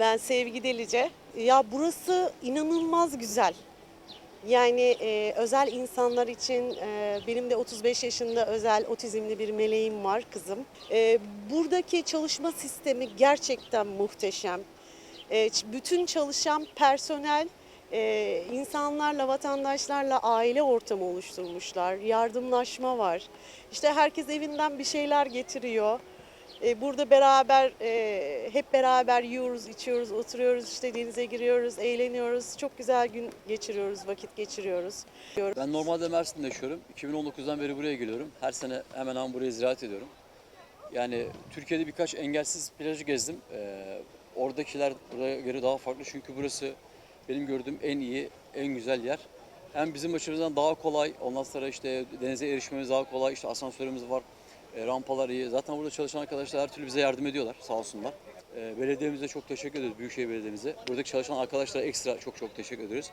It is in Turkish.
Ben Sevgi Delice. Ya burası inanılmaz güzel. Yani e, özel insanlar için e, benim de 35 yaşında özel otizmli bir meleğim var kızım. E, buradaki çalışma sistemi gerçekten muhteşem. E, bütün çalışan personel e, insanlarla, vatandaşlarla aile ortamı oluşturmuşlar. Yardımlaşma var. İşte herkes evinden bir şeyler getiriyor. E, Burada beraber e, hep beraber yiyoruz, içiyoruz, oturuyoruz, işte denize giriyoruz, eğleniyoruz. Çok güzel gün geçiriyoruz, vakit geçiriyoruz. Ben normalde Mersin'de yaşıyorum. 2019'dan beri buraya geliyorum. Her sene hemen hemen buraya ziyaret ediyorum. Yani Türkiye'de birkaç engelsiz plajı gezdim. Ee, oradakiler buraya göre daha farklı çünkü burası benim gördüğüm en iyi, en güzel yer. Hem bizim açımızdan daha kolay, ondan sonra işte denize erişmemiz daha kolay, işte asansörümüz var, e, rampalar iyi. Zaten burada çalışan arkadaşlar her türlü bize yardım ediyorlar sağ olsunlar. E, belediyemize çok teşekkür ediyoruz, Büyükşehir Belediye'mize. Buradaki çalışan arkadaşlara ekstra çok çok teşekkür ediyoruz.